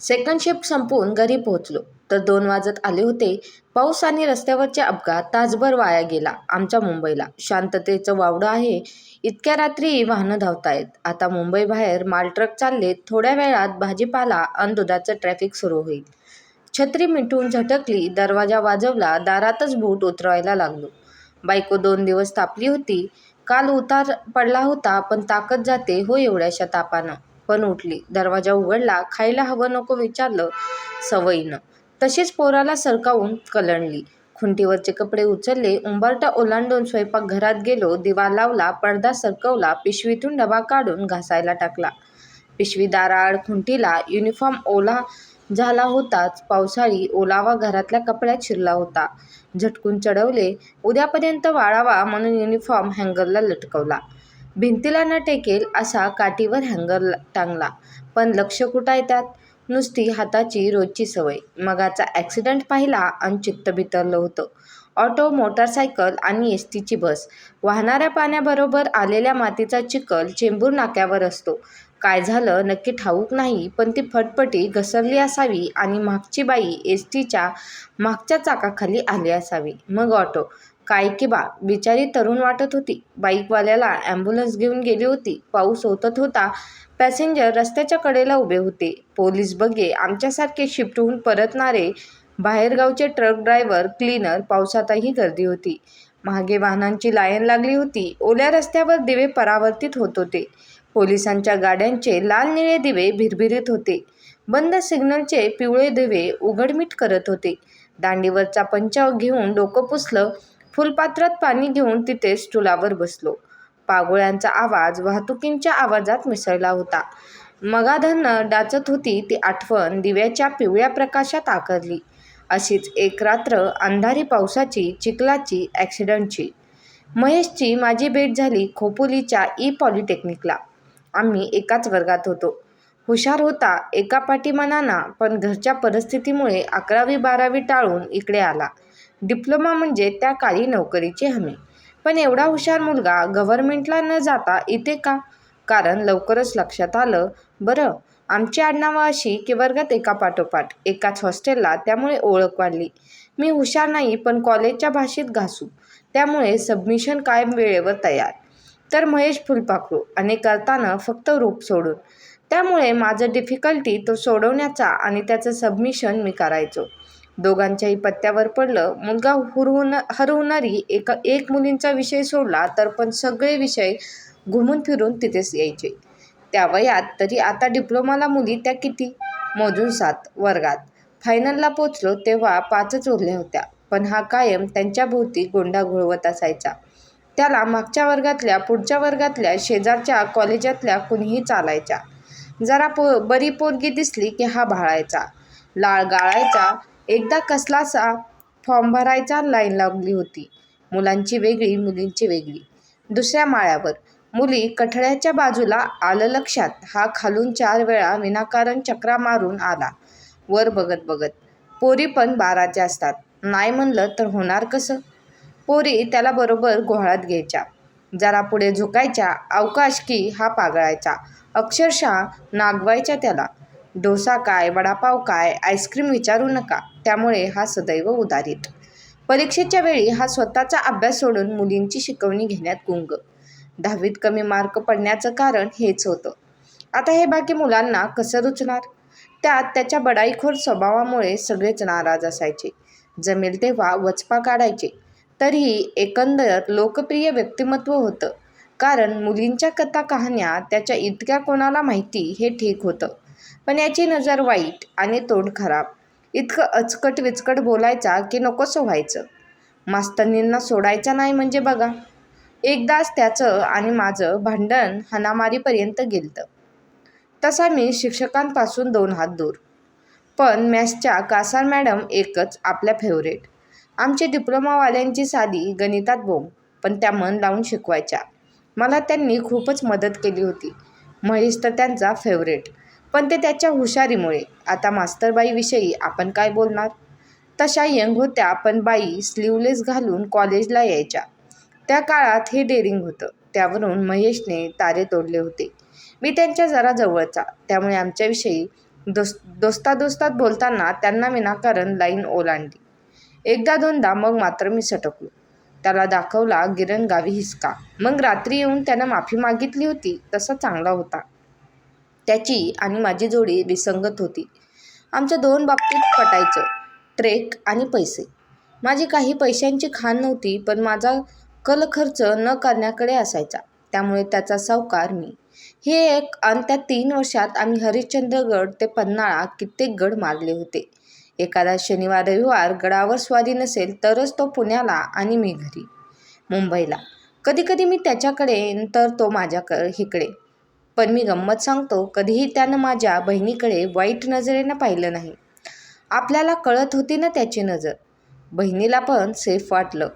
Second shift संपवून घरी पोहोचलो. तर दोन वाजत आले होते. पाऊस आणि रस्त्यावरचे अपघात तासभर वाया गेला आमच्या मुंबईला. शांततेचं वावडं आहे. इतक्या रात्री वाहनं धावतायत. आता मुंबईबाहेर मालट्रक चालले थोड्या वेळात भाजीपाला आणि दुधाचं ट्रॅफिक सुरू होईल. छत्री मिटून झटकली दरवाजा वाजवला दारातच बूट उतरवायला लागलो. बायको दोन दिवस तापली होती. काल उतार पडला होता पण ताकद जाते हो एवढ्याशा तापानं. पण उठली. दरवाजा उघडला खायला हवं नको विचारलं सवयीनं. तशीच पोराला सरकावून कलंडली. खुंटीवरचे कपडे उचलले उंबरटा ओलांडून स्वयंपाकघरात गेलो दिवा लावला पडदा सरकवला पिशवीतून डबा काढून घासायला टाकला. पिशवी दाराआड खुंटीला युनिफॉर्म ओला झाला होताच पावसाळी ओलावा घरातल्या कपड्यात शिरला होता. झटकून चढवले उद्यापर्यंत वाळावा म्हणून युनिफॉर्म हँगरला लटकवला. भिंतीला न टेकेल असा काठीवर हँगर टांगला. पण लक्ष कुठं त्यात नुसती हाताची रोजची सवय. मगाचा ॲक्सिडंट पाहिला आणि चित्त बितरलं होतं. ऑटो मोटारसायकल आणि एस टीची बस. वाहणाऱ्या पाण्याबरोबर आलेल्या मातीचा चिखल चेंबूर नाक्यावर असतो. काय झालं नक्की ठाऊक नाही पण ती फटफटी घसरली असावी आणि मागची बाई एस टीच्या मागच्या चाकाखाली आली असावी. मग ऑटो काय की बा बिचारी तरुण वाटत होती. बाईकवाल्याला ॲम्ब्युलन्स घेऊन गेली होती. पाऊस ओतत होता. पॅसेंजर रस्त्याच्या कडेला उभे होते. पोलीस बघे आमच्यासारखे शिफ्ट होऊन परतणारे बाहेरगावचे ट्रक ड्रायव्हर क्लीनर पावसातही गर्दी होती. मागे वाहनांची लाईन लागली होती. ओल्या रस्त्यावर दिवे परावर्तित होत होते. पोलिसांच्या गाड्यांचे लाल निळे दिवे भिरभिरीत होते. बंद सिग्नलचे पिवळे दिवे उघडमीट करत होते. दांडीवरचा पंचाव घेऊन डोकं पुसलं. फुलपात्रात पाणी घेऊन तिथे स्टुलावर बसलो. पागोळ्यांचा आवाज वाहतुकींच्या आवाजात मिसळला होता. मगाधनं डाचत होती ती आठवण दिव्याच्या पिवळ्या प्रकाशात आकरली. अशीच एक रात्र अंधारी पावसाची चिखलाची ॲक्सिडंटची. महेशची माझी भेट झाली खोपोलीच्या ई पॉलिटेक्निकला. आम्ही एकाच वर्गात होतो. हुशार होता एका पाठीमानाना पण घरच्या परिस्थितीमुळे अकरावी बारावी टाळून इकडे आला. डिप्लोमा म्हणजे त्या काळी नोकरीची हमी. पण एवढा हुशार मुलगा गव्हर्मेंटला न जाता इथे का? कारण लवकरच लक्षात आलं बरं आमची आडनावं अशी की वर्गात एका पाठोपाठ एकाच हॉस्टेलला त्यामुळे ओळख वाढली. मी हुशार नाही पण कॉलेजच्या भाषेत घासू त्यामुळे सबमिशन कायम वेळेवर तयार. तर महेश फुलपाखरू आणि करताना फक्त रूप सोडून. त्यामुळे माझं डिफिकल्टी तो सोडवण्याचा आणि त्याचं सबमिशन मी करायचो. दोघांच्याही पत्त्यावर पडलं. मुलगा हुरवून हरवणारी एका एक मुलींचा विषय सोडला तर पण सगळे विषय घुमून फिरून तिथेच यायचे. त्या वयात तरी आता डिप्लोमाला मुली त्या किती? मोजून सात वर्गात. फायनलला पोचलो तेव्हा पाचच उरल्या होत्या पण हा कायम त्यांच्या भोवती गोंडा घोळवत असायचा. त्याला मागच्या वर्गातल्या पुढच्या वर्गातल्या शेजारच्या कॉलेजातल्या कुणीही चालायच्या. जरा पो बरी पोरगी दिसली की हा भाळायचा. लाळ गाळायचा एकदा कसलासा फॉर्म भरायचा लाईन लागली होती. मुलांची वेगळी मुलींची वेगळी. दुसऱ्या माळ्यावर. मुली कठड्याच्या बाजूला आलं लक्षात. हा खालून चार वेळा विनाकारण चक्रा मारून आला. वर बघत बघत. पोरी पण बाराच्या असतात. नाही म्हणलं तर होणार कसं? पोरी त्याला बरोबर गोहाळात घ्यायच्या. जरा पुढे झुकायच्या. अवकाश की हा पागळायचा. अक्षरशः नागवायच्या त्याला. डोसा काय? वडापाव काय? आईस्क्रीम विचारू नका. त्यामुळे हा सदैव उदारीत. परीक्षेच्या वेळी हा स्वतःचा अभ्यास सोडून मुलींची शिकवणी घेण्यात गुंग. दहावीत कमी मार्क पडण्याचं कारण हेच होतं. आता हे बाकी मुलांना कसं रुचणार? त्यात त्याच्या बडाईखोर स्वभावामुळे सगळेच नाराज असायचे. जमेल तेव्हा वचपा काढायचे. तरीही एकंदर लोकप्रिय व्यक्तिमत्व होतं. कारण मुलींच्या कथा कहाण्या त्याच्या इतक्या कोणाला माहिती हे ठीक होतं. पण याची नजर वाईट आणि तोंड खराब. इतकं अचकट विचकट बोलायचा की नकोसं व्हायचं मास्तरनींना सोडायचं नाही म्हणजे बघा. एकदाच त्याचं आणि माझं भांडण हाणामारीपर्यंत गेलतं. तसा मी शिक्षकांपासून दोन हात दूर. पण मॅथ्सच्या कासार मॅडम एकच आपल्या फेवरेट. आमची डिप्लोमावाल्यांची साधी गणितात बोंब पण त्या मन लावून शिकवायच्या. मला त्यांनी खूपच मदत केली होती. महेश तर त्यांचा फेवरेट. पण ते त्याच्या हुशारीमुळे. आता मास्तरबाईविषयी आपण काय बोलणार? तशा यंग होत्या पण बाई स्लीवलेस घालून कॉलेजला यायच्या. त्या काळात हे डेअरिंग होतं. त्यावरून महेशने तारे तोडले होते. मी त्यांच्या जरा जवळचा. त्यामुळे आमच्याविषयी दोस दोस्तादोस्तात बोलताना त्यांना विनाकारण लाईन ओलांडली. एकदा दोनदा मग मात्र मी सटकलो. त्याला दाखवला गिरणगावी हिसका. मग रात्री येऊन त्यानं माफी मागितली होती तसा चांगला होता. त्याची आणि माझी जोडी विसंगत होती. आमच्या दोन बाबतीत पटायचं ट्रेक आणि पैसे. माझी काही पैशांची खाण नव्हती पण माझा कल खर्च न करण्याकडे असायचा. त्यामुळे त्याचा सावकार मी. हे एक आणि त्या तीन वर्षात आम्ही हरिश्चंद्रगड ते पन्हाळा कित्येक गड मारले होते. एखादा शनिवार रविवार गडावर स्वारी नसेल तरच तो पुण्याला आणि मी घरी. मुंबईला. कधीकधी मी त्याच्याकडे तर तो माझ्याकडे इकडे पण मी गंमत सांगतो कधीही त्यानं माझ्या बहिणीकडे वाईट नजरेनं पाहिलं नाही. आपल्याला कळत होती ना त्याची नजर. बहिणीला पण सेफ वाटलं.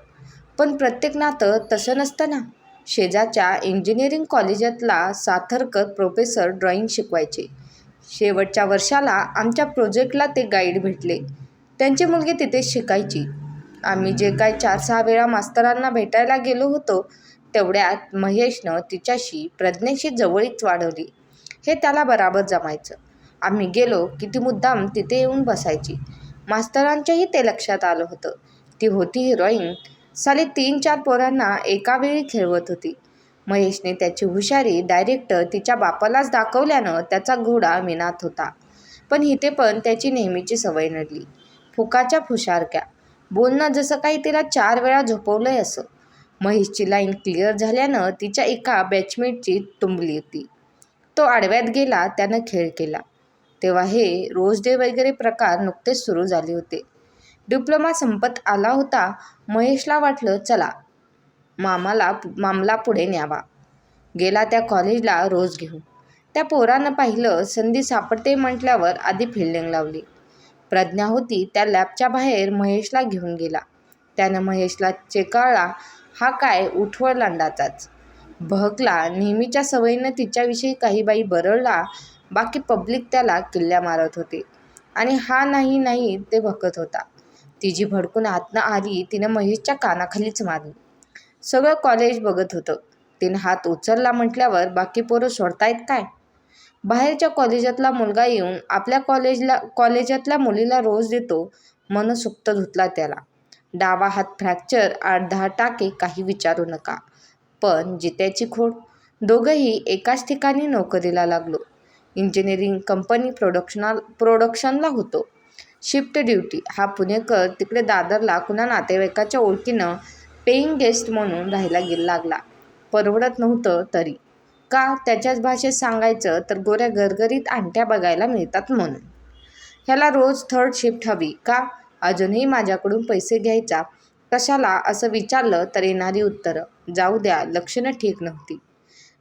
पण प्रत्येक नातं तसं नसतं ना. शेजारच्या इंजिनिअरिंग कॉलेजातला साथरकर प्रोफेसर ड्रॉईंग शिकवायचे. शेवटच्या वर्षाला आमच्या प्रोजेक्टला ते गाईड भेटले. त्यांची मुलगी तिथे शिकायची. आम्ही जे काय चार सहा वेळा मास्तरांना भेटायला गेलो होतो तेवढ्यात महेशनं तिच्याशी प्रज्ञेशी जवळीक वाढवली. हे त्याला बराबर जमायचं. आम्ही गेलो की ती मुद्दाम तिथे येऊन बसायची. मास्तरांच्याही ते लक्षात आलं होतं. ती होती हिरोईन. साली तीन चार पोरांना एकावेळी खेळवत होती. महेशने त्याची हुशारी डायरेक्ट तिच्या बापालाच दाखवल्यानं त्याचा घोडा मिनात होता. पण इथे पण त्याची नेहमीची सवय नडली. फुकाच्या फुशारक्या. बोलणं जसं काही तिला चार वेळा झोपवलंय असं. महेशची लाईन क्लिअर झाल्यानं तिच्या एका बॅचमेटची तुंबली होती. तो आडव्यात गेला त्यानं खेळ केला. तेव्हा हे रोज डे वगैरे प्रकार नुकतेच सुरू झाले होते. डिप्लोमा संपत आला होता महेशला वाटलं चला मामाला मामला पुढे न्यावा. गेला त्या कॉलेजला रोज घेऊन. त्या पोरानं पाहिलं संधी सापडते म्हटल्यावर आधी फिल्डिंग लावली. प्रज्ञा होती त्या लॅबच्या बाहेर महेशला घेऊन गेला. त्यानं महेशला चेकाळला हा काय उठवळ लांडाचाच बहकला. नेहमीच्या सवयीनं तिच्याविषयी काही बाई बरळला बाकी पब्लिक त्याला किल्ल्या मारत होते. आणि हा नाही नाही ते भकत होता. तिची भडकून आतनं आली तिनं महेशच्या कानाखालीच मारली. सगळं कॉलेज बघत होतं. तिनं हात उचलला म्हटल्यावर बाकी पोरं सोडतायत काय? बाहेरच्या कॉलेजातला मुलगा येऊन आपल्या कॉलेजला कॉलेजातल्या मुलीला रोज देतो मनसुक्त धुतला त्याला. डावा हात फ्रॅक्चर आठ दहा टाके काही विचारू नका. पण जित्याची खोड? दोघंही एकाच ठिकाणी नोकरीला लागलो. इंजिनिअरिंग कंपनी प्रोडक्शना प्रोडक्शनला होतो. शिफ्ट ड्युटी हा पुणेकर तिकडे दादरला कुणा नातेवाईकाच्या ओळखीनं पेईंग गेस्ट म्हणून राहायला गेला लागला. परवडत नव्हतं तरी. का त्याच्याच भाषेत सांगायचं तर गोऱ्या गरगरीत आणट्या बघायला मिळतात म्हणून. ह्याला रोज थर्ड शिफ्ट हवी. का? अजूनही माझ्याकडून पैसे घ्यायचा? कशाला? असं विचारलं तर येणारी उत्तरं. जाऊ द्या लक्षणं ठीक नव्हती.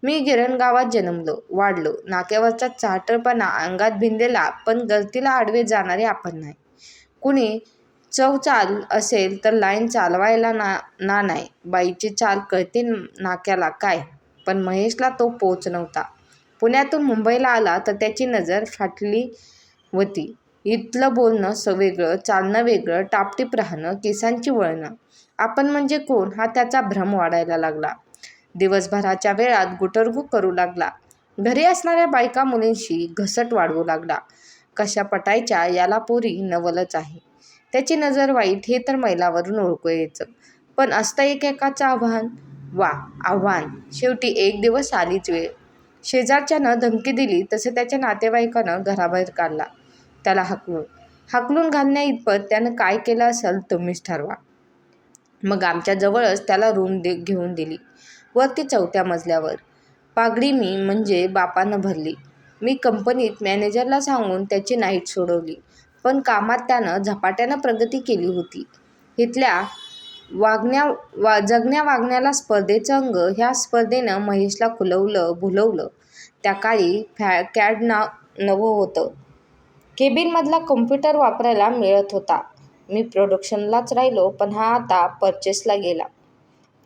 मी गिरणगावात जन्मलो वाढलो. नाक्यावरचा चाटरपणा अंगात भिनलेला पण गलतीला आडवे जाणारे आपण नाही. कुणी चवचाल असेल तर लाईन चालवायला ना ना नाही. बाईची चाल कळते नाक्याला काय? पण महेशला तो पोच नव्हता. पुण्यातून मुंबईला आला तर त्याची नजर फाटली होती. इथलं बोलणं स वेगळं चालणं वेगळं टापटीप राहणं केसांची वळणं. आपण म्हणजे कोण? हा त्याचा भ्रम वाढायला लागला. दिवसभराच्या वेळात गुटरगू करू लागला. घरी असणाऱ्या बायका मुलींशी घसट वाढवू लागला. कशा पटायच्या याला पोरी नवलच आहे. त्याची नजर वाईट हे तर मैलावरून ओळखू यायचं. पण असतं एकेकाचं आव्हान? वा आव्हान. शेवटी एक दिवस आलीच वेळ. शेजारच्यानं धमकी दिली तसे त्याच्या नातेवाईकानं घराबाहेर काढला. त्याला हाकलून. हाकलून घालण्या इतपत त्यानं काय केलं असेल तुम्हीच ठरवा. मग आमच्या जवळच त्याला रूम दे घेऊन दिली. वरती चौथ्या मजल्यावर. पागडी मी म्हणजे बापानं भरली. मी कंपनीत मॅनेजरला सांगून त्याची नाईट सोडवली. पण कामात त्यानं झपाट्यानं प्रगती केली होती. इथल्या वागण्या वा जगण्या वागण्याला स्पर्धेचं अंग ह्या स्पर्धेनं महेशला खुलवलं भुलवलं. त्या काळी फॅ कॅड नाव नवं होतं. केबिनमधला कॉम्प्युटर वापरायला मिळत होता. मी प्रोडक्शनलाच राहिलो पण हा आता परचेसला गेला.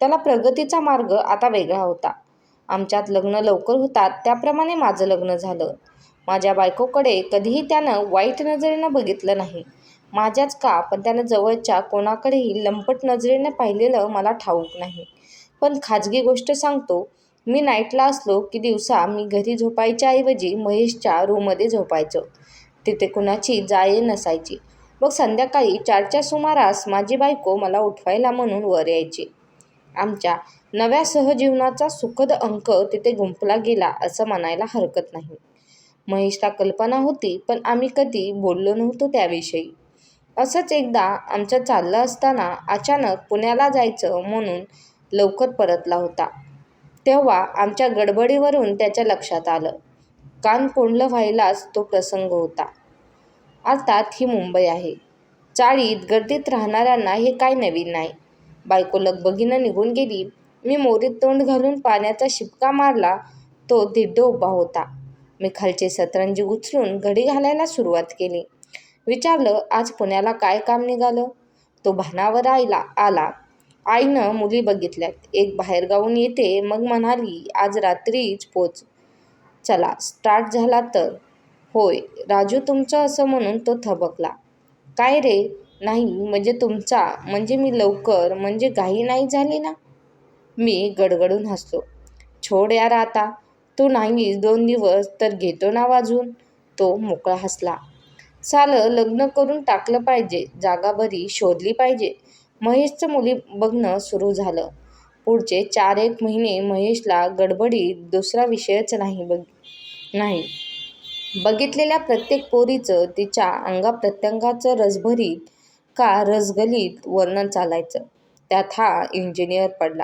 त्याला प्रगतीचा मार्ग आता वेगळा होता. आमच्यात लग्न लवकर होतात त्याप्रमाणे माझं लग्न झालं. माझ्या बायकोकडे कधीही त्यानं वाईट नजरेनं बघितलं नाही. माझ्याच का पण त्यानं जवळच्या कोणाकडेही लंपट नजरेनं पाहिलेलं मला ठाऊक नाही. पण खाजगी गोष्ट सांगतो मी नाईटला असलो की दिवसा मी घरी झोपायच्या ऐवजी महेशच्या रूममध्ये झोपायचो. तिथे कुणाची जाये नसायची. मग संध्याकाळी चारच्या सुमारास माझी बायको मला उठवायला म्हणून वर यायची. आमच्या नव्या सहजीवनाचा सुखद अंक तिथे गुंफला गेला असं म्हणायला हरकत नाही. महेशला कल्पना होती पण आम्ही कधी बोललो नव्हतो त्याविषयी. असंच एकदा आमचं चाललं असताना अचानक पुण्याला जायचं म्हणून लवकर परतला होता. तेव्हा आमच्या गडबडीवरून त्याच्या लक्षात आलं. कान कोंडलं व्हायलाच तो प्रसंग होता. अर्थात ही मुंबई आहे. चाळीत गर्दीत राहणाऱ्यांना हे काय नवीन नाही. बायको लगबगीनं निघून गेली. मी मोरीत तोंड घालून पाण्याचा शिपका मारला. तो दिड्ड उभा होता. मी खालचे सतरंजी उचलून घडी घालायला सुरुवात केली. विचारलं आज पुण्याला काय काम निघालं? तो भानावर आला. आईनं मुली बघितल्यात. एक बाहेरगावून येते मग म्हणाली आज रात्रीच पोच. चला स्टार्ट झाला तर. होय राजू तुमचं असं म्हणून तो थबकला. काय रे नाही म्हणजे तुमचा म्हणजे मी लवकर म्हणजे घाई नाही झाली ना? मी गडगडून हसलो. छोड यार आता. तू नाही दोन दिवस तर घेतो ना वाजून तो मोकळा हसला. सालं लग्न करून टाकलं पाहिजे. जागा बरी शोधली पाहिजे. महेशचं मुली बघणं सुरू झालं. पुढचे चार एक महिने महेशला गडबडीत दुसरा विषयच नाही. बघ नाही बघितलेल्या प्रत्येक पोरीचं तिच्या अंगाप्रत्यंगाचं रसभरीत का रसगलीत वर्णन चालायचं. त्यात हा इंजिनियर पडला.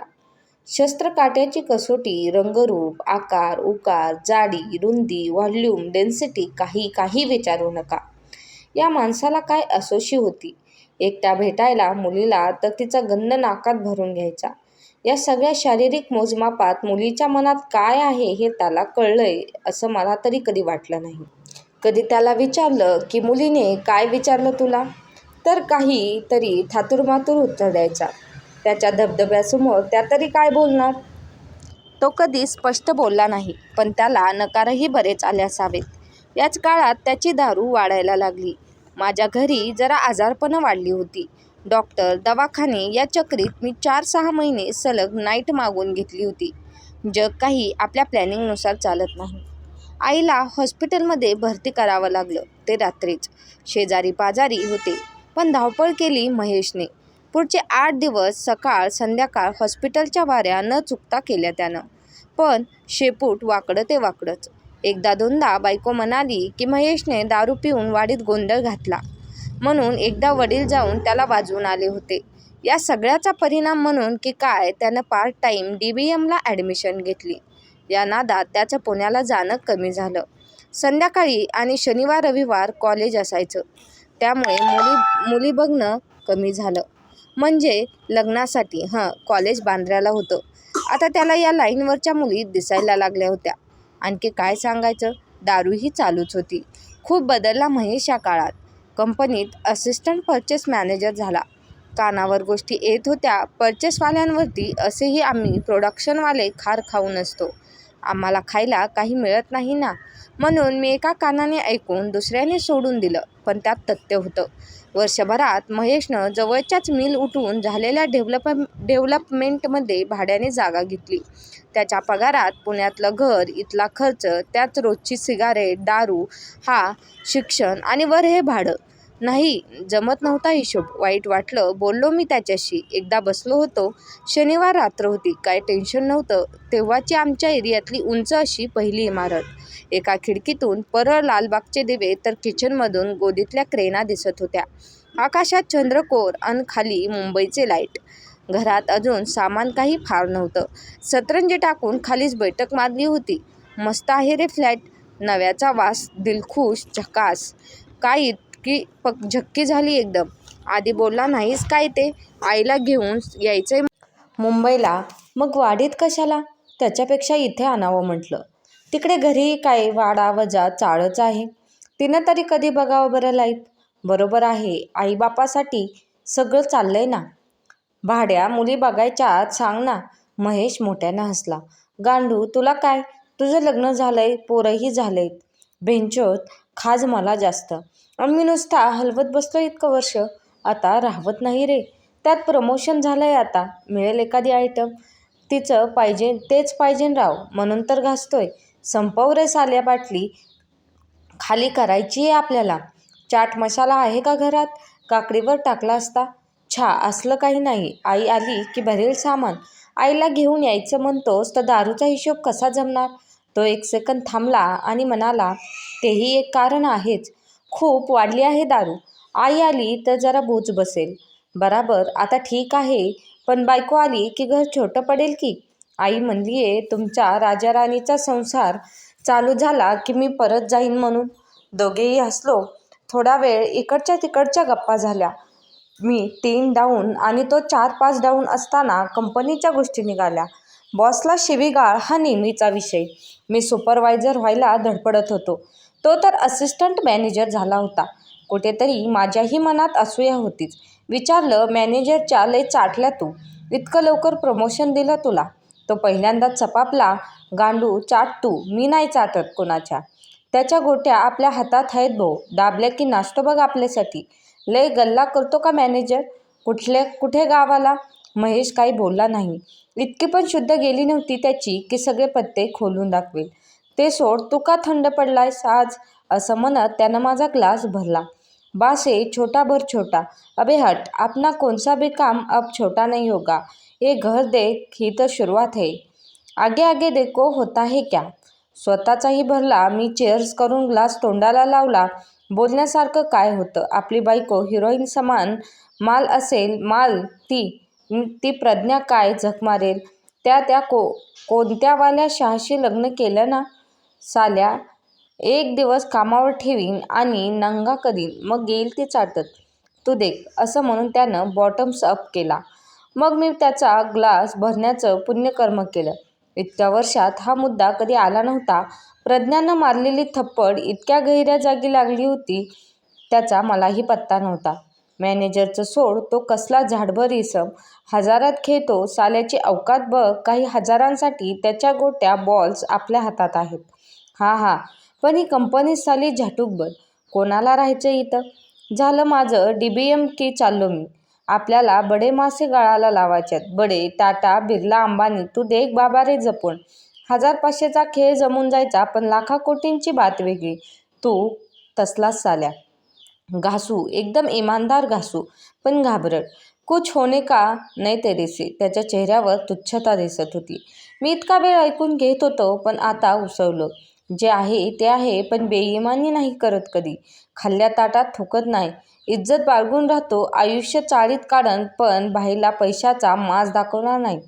शस्त्रकाट्याची कसोटी रंगरूप, आकार, उकार, जाडी, रुंदी, व्हॉल्यूम, डेन्सिटी काही काही विचारू नका. या माणसाला काय असोशी होती. एकट्या भेटायला मुलीला तर तिचा गंध नाकात भरून घ्यायचा. या सगळ्या शारीरिक मोजमापात मुलीच्या मनात काय आहे हे त्याला कळलंय असं मला तरी कधी वाटलं नाही. कधी त्याला विचारलं की मुलीने काय विचारलं तुला? तर काही तरी थातुरमातुर उत्तर द्यायचा. त्याच्या धबधब्यासमोर त्या तरी काय बोलणार? तो कधी स्पष्ट बोलला नाही. पण त्याला नकारही बरेच आले असावेत. याच काळात त्याची दारू वाढायला लागली. माझ्या घरी जरा आजारपणं वाढली होती. डॉक्टर, दवाखाने या चक्रीत मी चार सहा महिने सलग नाईट मागून घेतली होती. जग काही आपल्या प्लॅनिंगनुसार चालत नाही. आईला हॉस्पिटलमध्ये भरती करावं लागलं ते रात्रीच. शेजारी पाजारी होते. पण धावपळ केली महेशने. पुढचे आठ दिवस सकाळ संध्याकाळ हॉस्पिटलच्या वाऱ्या न चुकता केल्या त्यानं. पण शेपूट वाकडं ते वाकडंच. एकदा दोनदा बायको म्हणाली की महेशने दारू पिऊन वाडीत गोंधळ घातला म्हणून एकदा वडील जाऊन त्याला वाजवून आले होते. या सगळ्याचा परिणाम म्हणून की काय त्यानं पार्ट टाईम डी बी एमला ॲडमिशन घेतली. या नादात त्याचं पुण्याला जाणं कमी झालं. संध्याकाळी आणि शनिवार रविवार कॉलेज असायचं. त्यामुळे मुली बघणं कमी झालं. म्हणजे लग्नासाठी हं कॉलेज बांद्र्याला होतं. आता त्याला या लाईनवरच्या मुली दिसायला लागल्या होत्या. आणखी काय सांगायचं. दारूही चालूच होती. खूप बदलला महेश या काळात. कंपनीत असिस्टंट पर्चेस मॅनेजर झाला. कानावर गोष्टी येत होत्या पर्चेसवाल्यांवरती असेही आम्ही प्रोडक्शनवाले खार खाऊन असतो. आम्हाला खायला काही मिळत नाही ना म्हणून मी एका कानाने ऐकून दुसऱ्याने सोडून दिलं. पण त्यात तथ्य होतं. वर्षभरात महेशनं जवळच्याच मिल उठून झालेल्या डेव्हलप डेव्हलपमेंटमध्ये भाड्याने जागा घेतली. त्याच्या पगारात पुण्यातलं घर, इथला खर्च, त्याच रोजची सिगारेट, दारू, हा शिक्षण आणि वर हे भाडं. नाही जमत नव्हता हिशोब. वाईट वाटलं. बोललो मी त्याच्याशी. एकदा बसलो होतो. शनिवार रात्र होती. काय टेन्शन नव्हतं. तेव्हाची आमच्या एरियातली उंच अशी पहिली इमारत. एका खिडकीतून परळ लालबागचे दिवे तर किचनमधून गोदीतल्या क्रेना दिसत होत्या. आकाशात चंद्रकोर आणि खाली मुंबईचे लाइट. घरात अजून सामान काही फार नव्हतं. सतरंजी टाकून खालीच बैठक मारली होती. मस्त आहे रे फ्लॅट. नव्याचा वास दिलखुश झकास. काय इतकी पक झक्की झाली एकदम. आधी बोलला नाहीस काय ते? आईला घेऊन यायचंय मुंबईला. मग वाढीत कशाला? त्याच्यापेक्षा इथे आणावं म्हटलं. तिकडे घरी काय वाडा वजा चाळच आहे. तिनं तरी कधी बघावं बरं लाईफ. बरोबर आहे. आईबापासाठी सगळं चाललंय ना. भाड्या मुली बघायच्यात सांग ना. महेश मोठ्यानं हसला. गांडू तुला काय. तुझं लग्न झालंय. पोरंही झालंय भेंचोत खाज मला जास्त. आम्ही नुसता हलवत बसलो इतकं वर्ष. आता राहवत नाही रे. त्यात प्रमोशन झालंय आता. मिळेल एखादी आयटम. तिचं पाहिजे तेच पाहिजेन राव म्हणून तर घासतोय. संपव रे साल्या बाटली. खाली करायची आहे आपल्याला. चाट मसाला आहे का घरात? काकडीवर टाकला असता. छा असलं काही नाही. आई आली की भरेल सामान. आईला घेऊन यायचं म्हणतोस तर दारूचा हिशोब कसा जमणार? तो एक सेकंद थांबला आणि म्हणाला तेही एक कारण आहेच. खूप वाढली आहे दारू. आई आली तर जरा बोच बसेल. बराबर आता ठीक आहे. पण बायको आली की घर छोटं पडेल की? आई म्हणली आहे तुमच्या राजाराणीचा संसार चालू झाला की मी परत जाईन म्हणून. दोघेही हसलो. थोडा वेळ इकडच्या तिकडच्या गप्पा झाल्या. मी तीन डाऊन आणि तो चार पाच डाऊन असताना कंपनीच्या गोष्टी निघाल्या. बॉसला शिवीगाळ हा नेहमीचा विषय. मी सुपरवायझर व्हायला धडपडत होतो. तो तर असिस्टंट मॅनेजर झाला होता. कुठेतरी माझ्याही मनात असूया होतीच. विचारलं मॅनेजरच्या लय चाटल्या तू. इतकं लवकर प्रमोशन दिलं तुला. तो पहिल्यांदाच चपापला गांडू चाट तू मी नाही चाटत कोणाच्या. त्याच्या गोट्या आपल्या हातात आहेत भाऊ दाबल्या की नाचतो बघ आपल्यासाठी. लय गल्ला करतो का मॅनेजर? कुठले कुठे गावाला? महेश काही बोलला नाही. इतकी पण शुद्ध गेली नव्हती त्याची की सगळे पत्ते खोलून दाखवेल. ते सोड तू का थंड पडलायस आज? असं म्हणत त्यानं माझा ग्लास भरला. बासे छोटा भर छोटा. अबे हट अपना कौन सा भी काम अब छोटा नहीं होगा. ये घर देख ही तर सुरुवात है आगे आगे देखो होता है क्या? स्वतःचाही भरला मी चेअर्स करून ग्लास तोंडाला लावला. बोलण्यासारखं काय होतं? आपली बायको हिरोईन समान माल असेल माल ती ती प्रज्ञा काय झक मारेल? त्या त्या को कोणत्यावाल्या शहाशी लग्न केलं ना? साल्या एक दिवस कामावर ठेवीन आणि नंगा करीन मग येईल ती चाटत. तू देख असं म्हणून त्यानं बॉटम्स अप केला. मग मी त्याचा ग्लास भरण्याचं पुण्यकर्म केलं. इतक्या वर्षात हा मुद्दा कधी आला नव्हता. प्रज्ञानं मारलेली थप्पड इतक्या गहिऱ्या जागी लागली होती त्याचा मलाही पत्ता नव्हता. मॅनेजरचं सोड तो कसला झाडभर इसम. हजारात खेळतो साल्याची अवकात बघ काही हजारांसाठी त्याच्या गोट्या बॉल्स आपल्या हातात आहेत. हा हा पण ही कंपनी साली झाटूक बघ. कोणाला राहायचं इथं? झालं माझं डी बी एम की चाललो मी. आपल्याला बडे मासे गळाला लावायच्यात बडे टाटा बिर्ला अंबानी तू देख बाबा रे जपून. हजार पाचशेचा खेळ जमून जायचा पण लाखा कोटींची बात वेगळी. तू तसलाच साल्या. घासू एकदम इमानदार घासू पण घाबरट कुछ होणे का नाही ते से त्याच्या चेहऱ्यावर तुच्छता दिसत होती. मी इतका वेळ ऐकून घेत होतो पण आता उसवलं जे आहे ते आहे पण बेईमानी नाही करत कधी. खाल्ल्या ताटात थुकत नाही. इज्जत बाळगून राहतो आयुष्य चाळीत काढन पण बाईला पैशाचा माज दाखवणार नाही.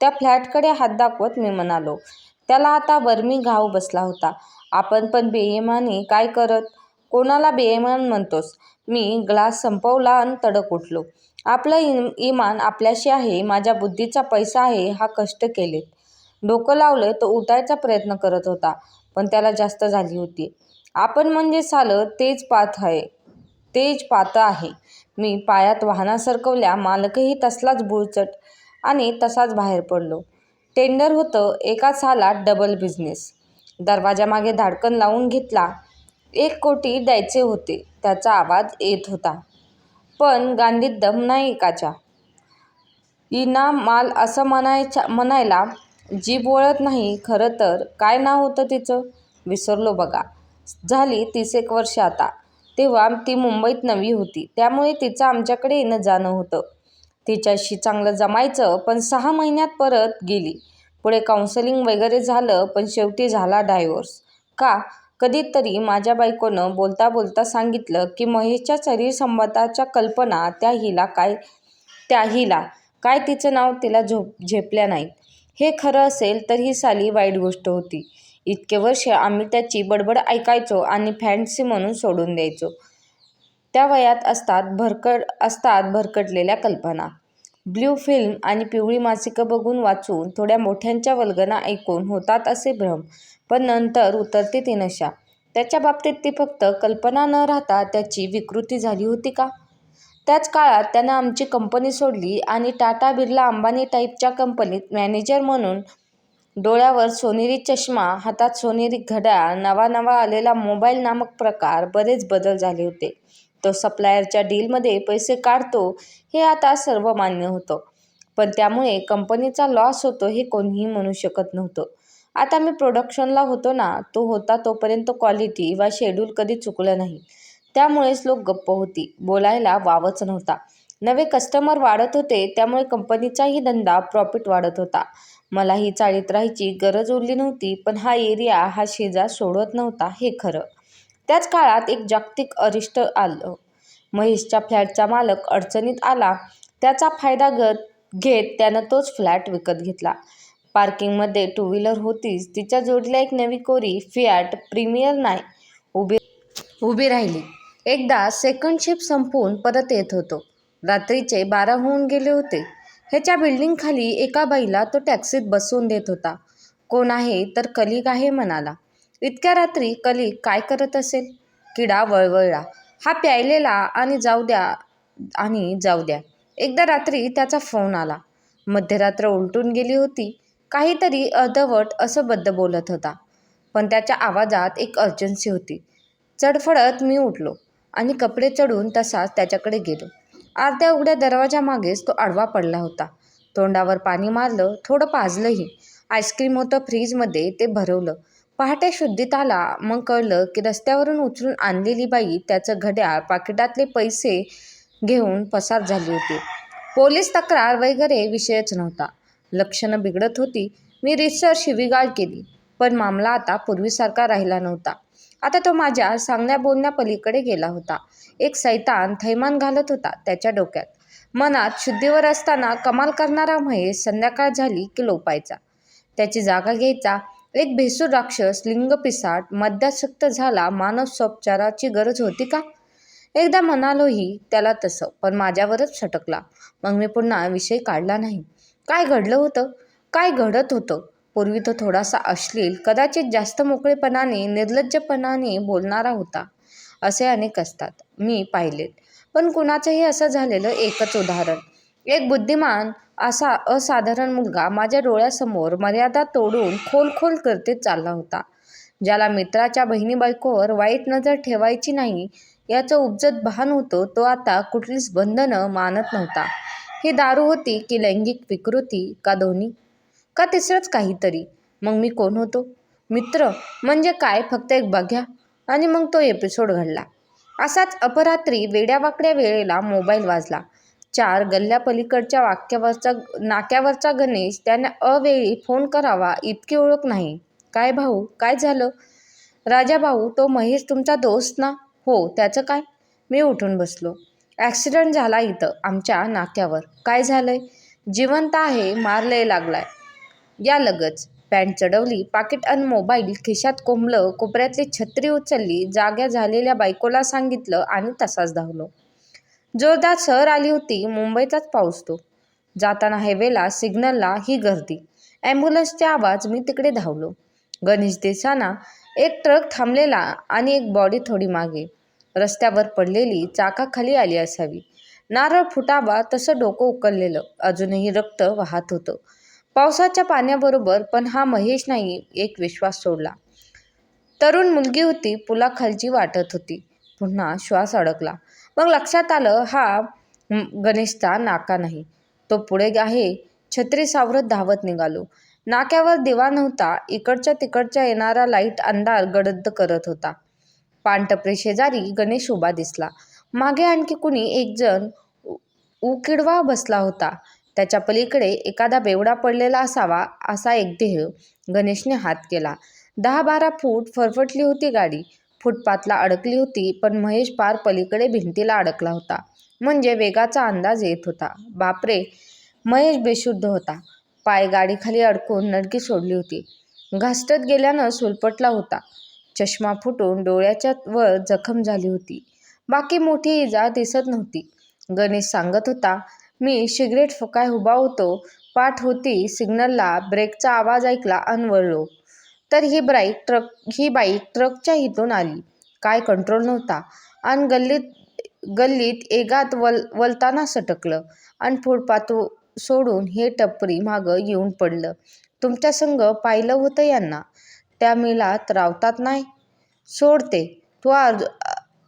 त्या फ्लॅटकडे हात दाखवत मी म्हणालो त्याला आता वर्मी घाव बसला होता. आपण पण बेईमानी काय करत? कोणाला बेईमान म्हणतोस? मी ग्लास संपवला आणि तडक उठलो. आपलं इम इमान आपल्याशी आहे माझ्या बुद्धीचा पैसा आहे हा कष्ट केलेत. डोकं लावलं तो उठायचा प्रयत्न करत होता पण त्याला जास्त झाली होती. आपण म्हणजे सालं तेच पाथ आहे तेज पात आहे. मी पायात वाहना सरकवल्या मालकही तसलाच बुळचट आणि तसाच बाहेर पडलो. टेंडर होतं एका सालात डबल बिझनेस. दरवाजामागे धाडकन लावून घेतला. एक कोटी द्यायचे होते. त्याचा आवाज येत होता. पण गांडीत दम नाही एकाच्या. इना माल असं म्हणायच्या म्हणायला जीभ वळत नाही. खरं तर काय नाव होतं तिचं? विसरलो बघा. झाली तीस एक वर्ष आता. तेव्हा ती मुंबईत नवी होती. त्यामुळे तिचं आमच्याकडे येणं जाणं होतं. तिच्याशी चांगलं जमायचं पण सहा महिन्यात परत गेली. पुढे काउन्सलिंग वगैरे झालं पण शेवटी झाला डायव्होर्स का? कधीतरी माझ्या बायकोनं बोलता बोलता सांगितलं की महेशच्या शरीरसंबंधाच्या कल्पना त्या हिला काय त्या हिला. काय तिचं नाव तिला झोप झेपल्या नाहीत. हे खरं असेल तर ही साली वाईट गोष्ट होती. इतके वर्ष आम्ही त्याची बडबड ऐकायचो आणि फॅन्सी म्हणून सोडून द्यायचो. त्या वयात असतात भरकट असतात भरकटलेल्या कल्पना. ब्ल्यू फिल्म आणि पिवळी मासिकं बघून वाचून थोड्या मोठ्यांच्या वल्गना ऐकून होतात असे भ्रम पण नंतर उतरते ती नशा. त्याच्या बाबतीत ती फक्त कल्पना न राहता त्याची विकृती झाली होती का? त्याच काळात त्यानं आमची कंपनी सोडली आणि टाटा बिर्ला अंबानी टाईपच्या कंपनीत मॅनेजर म्हणून डोळ्यावर सोनेरी चष्मा हातात सोनेरी घड्याळ नवा नवा आलेला मोबाईल नामक प्रकार बरेच बदल झाले होते. तो सप्लायरच्या डीलमध्ये पैसे काढतो हे आता सर्व मान्य होतं. पण त्यामुळे कंपनीचा लॉस होतो हे कोणीही म्हणू शकत नव्हतं. आता मी प्रोडक्शनला होतो ना तो होता तोपर्यंत क्वालिटी वा शेड्यूल कधी चुकलं नाही. त्यामुळेच लोक गप्प होती. बोलायला वावच नव्हता. नवे कस्टमर वाढत होते त्यामुळे कंपनीचाही धंदा प्रॉफिट वाढत होता. मला ही चाळीत राहायची गरज उरली नव्हती पण हा एरिया हा शेजार सोडवत नव्हता हे खरं. त्याच काळात एक जागतिक अरिष्ट आलं. महेशच्या फ्लॅटचा मालक अडचणीत आला. त्याचा फायदा गत घेत त्यानं तोच फ्लॅट विकत घेतला. पार्किंगमध्ये टू व्हीलर होतीच तिच्या जोडीला एक नवी कोरी फियाट प्रीमियर नाही. उभी उभी राहिली. एकदा सेकंड शिफ्ट संपवून परत येत होतो. रात्रीचे बारा होऊन गेले होते. ह्याच्या बिल्डिंगखाली एका बाईला तो टॅक्सीत बसवून देत होता. कोण आहे तर कलिग आहे म्हणाला. इतक्या रात्री कलिग काय करत असेल किडा वळवळला. हा प्यायलेला आणि जाऊ द्या आणि जाऊ द्या. एकदा रात्री त्याचा फोन आला. मध्यरात्र उलटून गेली होती. काहीतरी अर्धवट असं बद्द बोलत होता. पण त्याच्या आवाजात एक अर्जन्सी होती. चडफडत मी उठलो आणि कपडे चढून तसाच त्याच्याकडे गेलो. अर्ध्या उघड्या दरवाजामागेच तो आडवा पडला होता. तोंडावर पाणी मारलं थोडं पाजलंही. आईस्क्रीम होतं फ्रीजमध्ये ते भरवलं. पहाटे शुद्धीत आला मग कळलं की रस्त्यावरून उचलून आणलेली बाई त्याचं घड्याळ पाकिटातले पैसे घेऊन पसार झाली होती. पोलीस तक्रार वगैरे विषयच नव्हता. लक्षणं बिघडत होती. मी रिसर शिवीगाळ केली पण मामला आता पूर्वीसारखा राहिला नव्हता. आता तो माझ्या सांगण्या बोलण्या पलीकडे गेला होता. एक सैतान थैमान घालत होता त्याच्या डोक्यात. मनात शुद्धीवर असताना कमाल करणारा महेश संध्याकाळ झाली की लोपायचा. त्याची जागा घ्यायचा. एक भेसूर राक्षस लिंग पिसाट मद्यासक्त झाला मानसोपचाराची गरज होती का? एकदा म्हणालोही त्याला तसं पण माझ्यावरच सटकला. मग मी पुन्हा विषय काढला नाही. काय घडलं होतं? काय घडत होतं? पूर्वी तो थोडासा अश्लील कदाचित जास्त मोकळेपणाने निर्लज्जपणाने बोलणारा होता असे अनेक असतात. मी पाहिलेत. पण कुणाचंही असं झालेलं एकच उदाहरण. एक बुद्धिमान असा असाधारण मुलगा माझ्या डोळ्यासमोर मर्यादा तोडून खोल खोल करते चालला होता ज्याला मित्राच्या बहिणी बायकोवर वाईट नजर ठेवायची नाही याचं उपजत भान होतं तो आता कुठलीच बंधनं मानत नव्हता. ही दारू होती की लैंगिक विकृती का दोन्ही का तिसरंच काहीतरी? मग मी कोण होतो? मित्र म्हणजे काय? फक्त एक बघ्या. आणि मग तो एपिसोड घडला. असाच अपरात्री वेड्यावाकड्या वेळेला मोबाईल वाजला. चार गल्ल्यापलीकडच्या वाक्यावरचा नाक्यावरचा गणेश त्याने अवेळी फोन करावा इतकी ओळख नाही. काय भाऊ? काय झालं? राजा भाऊ तो महेश तुमचा दोस्त ना? हो त्याचं काय? मी उठून बसलो. ॲक्सिडेंट झाला इथं आमच्या नाक्यावर. काय झालंय? जिवंत आहे मारलंय लागलाय. या लगच. पॅन्ट चढवली पाकिट अन मोबाईल खिशात कोंबलं कोपऱ्यातली छत्री उचलली जाग्या झालेल्या बायकोला सांगितलं आणि तसाच धावलो. जोरदार सर आली होती मुंबईचाच पाऊस तो. जाताना हायवेला सिग्नलला ही गर्दी. ॲम्ब्युलन्सचे आवाज मी तिकडे धावलो. गणेश देसाना एक ट्रक थांबलेला आणि एक बॉडी थोडी मागे. रस्त्यावर पडलेली चाकाखाली आली असावी. नारळ फुटावा तसं डोकं उकललेलं. अजूनही रक्त वाहत होतं. पावसाच्या पाण्याबरोबर पण हा महेश नाही एक विश्वास सोडला. तरुण मुलगी होती पुलाखालची वाटत होती. पुन्हा श्वास अडकला. मग लक्षात आलं हा गणेशचा नाका नाही. तो पुढे आहे. छत्री सावरत धावत निघालो. नाक्यावर दिवा नव्हता. इकडच्या तिकडच्या येणारा लाइट अंधार गडद करत होता. पानटपरी शेजारी गणेश उभा दिसला. मागे आणखी कुणी? एक जण उकिडवा बसला होता. त्याच्या पलीकडे एखादा बेवडा पडलेला असावा असा एक देह गणेशने हात केला. दहा बारा फूट फरफटली होती गाडी. फुटपाथला अडकली होती पण महेश पार पलीकडे भिंतीला अडकला होता. म्हणजे वेगाचा अंदाज येत होता. बापरे! महेश बेशुद्ध होता. पाय गाडीखाली अडकून नडकी सोडली होती. घासटत गेल्यानं सुलपटला होता. चष्मा फुटून डोळ्याच्या वर जखम झाली होती. बाकी मोठी इजा दिसत नव्हती. गणेश सांगत होता मी सिगरेट फुकाय उभा होतो. पाठ होती सिग्नलला. ब्रेकचा आवाज ऐकला अन वळलो तर ही ब्राईक ट्रक ही बाईक ट्रकच्या इथून आली. काय कंट्रोल नव्हता. आणि गल्लीत गल्लीत एगात वल वलताना सटकलं. आणि फुटपाथ सोडून हे टपरी मागं येऊन पडलं. तुमच्या संग पाहिलं होतं यांना. त्या मिलात रावतात नाही सोडते तू.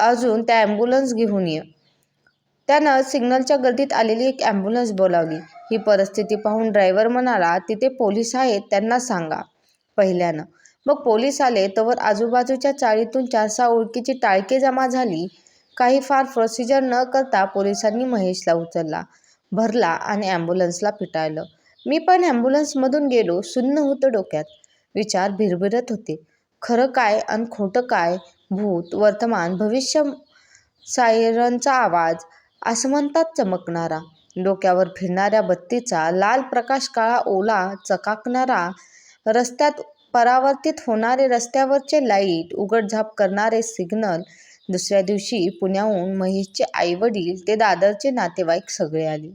अजून त्या ॲम्ब्युलन्स घेऊन ये. त्यानं सिग्नलच्या गर्दीत आलेली एक ॲम्ब्युलन्स बोलावली. ही परिस्थिती पाहून ड्रायव्हर म्हणाला तिथे पोलीस आहेत त्यांना सांगा. पहिल्यानं. मग पोलीस आले तवर आजूबाजूच्या चाळीतून चार सहा ओळखीची टाळके जमा झाली. काही फार प्रोसिजर न करता पोलिसांनी महेशला उचलला भरला आणि ॲम्ब्युलन्सला पिटाळलं. मी पण ॲम्ब्युलन्समधून गेलो सुन्न होतं डोक्यात. विचार भिरभिरत होते. खरं काय आणि खोटं काय? भूत वर्तमान भविष्य सायरनचा आवाज आसमंतात चमकणारा. डोक्यावर फिरणाऱ्या बत्तीचा लाल प्रकाश काळा ओला चकाकणारा. रस्त्यात परावर्तित होणारे रस्त्यावरचे लाइट उघडझाप करणारे सिग्नल. दुसऱ्या दिवशी पुण्याहून महेशचे आईवडील ते दादरचे नातेवाईक सगळे आले.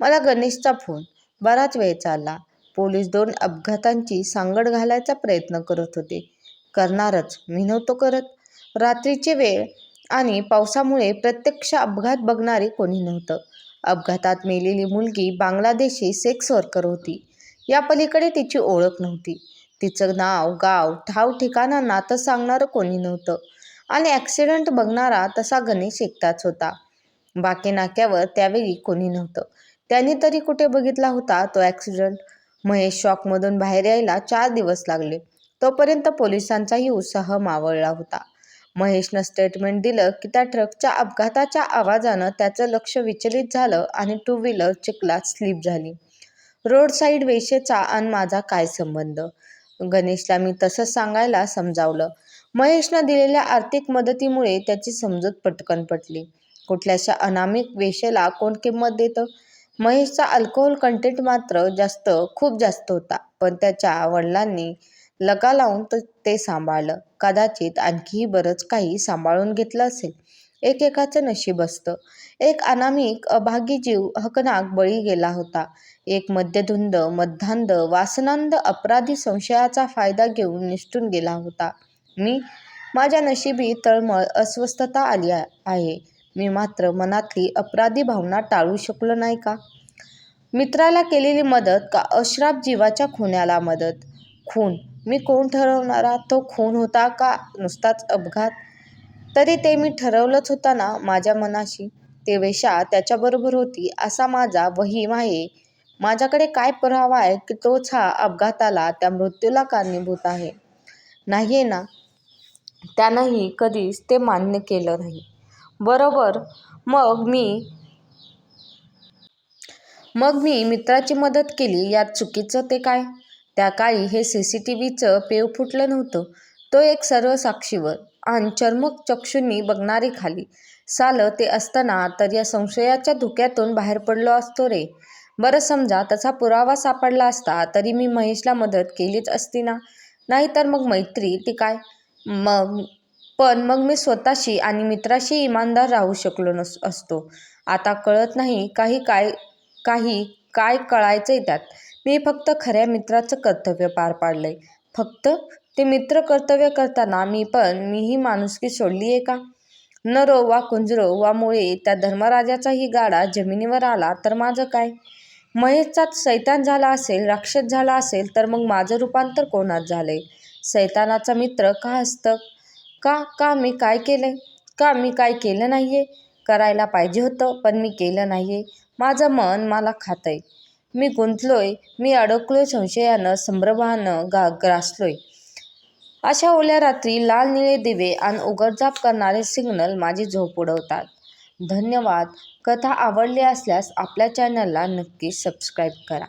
मला गणेशचा फोन. बराच वेळ चालला. पोलीस दोन अपघातांची सांगड घालायचा प्रयत्न करत होते. करणारच मी नव्हतो करत. रात्रीचे वेळ आणि पावसामुळे प्रत्यक्ष अपघात बघणारे कोणी नव्हतं. अपघातात मेलेली मुलगी बांगलादेशी सेक्स वर्कर होती. या पलीकडे तिची ओळख नव्हती. तिचं नाव गाव ठाव ठिकाणा नातं सांगणारं कोणी नव्हतं. आणि ॲक्सिडेंट बघणारा तसा गणेश एकटाच होता. बाकी नाक्यावर त्यावेळी कोणी नव्हतं. त्यांनी तरी कुठे बघितला होता तो ॲक्सिडेंट महेश शॉकमधून बाहेर यायला चार दिवस लागले. तोपर्यंत पोलिसांचाही उत्साह मावळला होता. महेशनं स्टेटमेंट दिलं की त्या ट्रकच्या अपघाताच्या आवाजानं त्याचं लक्ष विचलित झालं आणि टू व्हीलर चिखलात स्लिप झाली. रोड साईड वेशेचा आणि माझा काय संबंध? गणेशला मी तसंच सांगायला समजावलं. महेशनं दिलेल्या आर्थिक मदतीमुळे त्याची समजूत पटकन पटली. कुठल्याशा अनामिक वेशेला कोण किंमत देतं? महेशचा अल्कोहोल कंटेंट मात्र जास्त खूप जास्त होता. पण त्याच्या वडिलांनी लगा लावून ते सांभाळलं. कदाचित आणखीही बरंच काही सांभाळून घेतलं असेल. एकेकाचं नशीब असतं. एक अनामिक अभागी जीव हकनाक बळी गेला होता. एक मद्यधुंद मध्यांध वासनांध अपराधी संशयाचा फायदा घेऊन निष्ठून गेला होता. मी माझ्या नशिबी तळमळ अस्वस्थता आली आहे. मी मात्र मनातली अपराधी भावना टाळू शकलो नाही का? मित्राला केलेली मदत का अश्राप जीवाच्या खुन्याला मदत? खून मी कोण ठरवणारा तो खून होता का? नुसताच अपघात? तरी ते मी ठरवलंच होता ना माझ्या मनाशी. ते वेशा त्याच्याबरोबर होती असा माझा वहीम आहे. माझ्याकडे काय पुरावा आहे की तोच हा अपघाताला त्या मृत्यूला कारणीभूत आहे? नाही आहे ना. त्यानंही कधीच ते मान्य केलं नाही. बरोबर. मग मी मग मी मित्राची मदत केली यात चुकीचं ते काय? त्या काळी हे सी सी टी व्हीचं पेव फुटलं नव्हतं. तो एक सर्व साक्षीवर आणि चर्मक चक्षूंनी बघणारी खाली. सालं ते असताना तर या संशयाच्या धुक्यातून बाहेर पडलो असतो रे. बरं समजा तसा पुरावा सापडला असता तरी मी महेशला मदत केलीच असती ना? नाहीतर मग मैत्री ती काय? मग पण मग मी स्वतःशी आणि मित्राशी इमानदार राहू शकलो नस असतो. आता कळत नाही काही काय काही काय कळायचंय त्यात. मी फक्त खऱ्या मित्राचं कर्तव्य पार पाडलंय. फक्त ते मित्र कर्तव्य करताना मी पण मीही माणुसकी सोडली आहे का? नरो वा कुंजरो वा मुळे त्या धर्मराजाचाही गाडा जमिनीवर आला तर माझं काय? महेशचा सैतान झाला असेल राक्षस झाला असेल तर मग माझं रूपांतर कोणात झालंय? सैतानाचा मित्र का असतं? का का मी काय केलंय? का मी काय केलं नाहीये? करायला पाहिजे होतं पण मी केलं नाहीये. माझं मन मला खातंय. मी गुंतलोय मी अडकलोय संशयानं संभ्रमानं गा ग्रासलोय. अशा ओल्या रात्री लाल निळे दिवे आणि उघडझाप करणारे सिग्नल माझी झोप उडवतात. धन्यवाद. कथा आवडली असल्यास आपल्या चॅनलला नक्की सबस्क्राईब करा.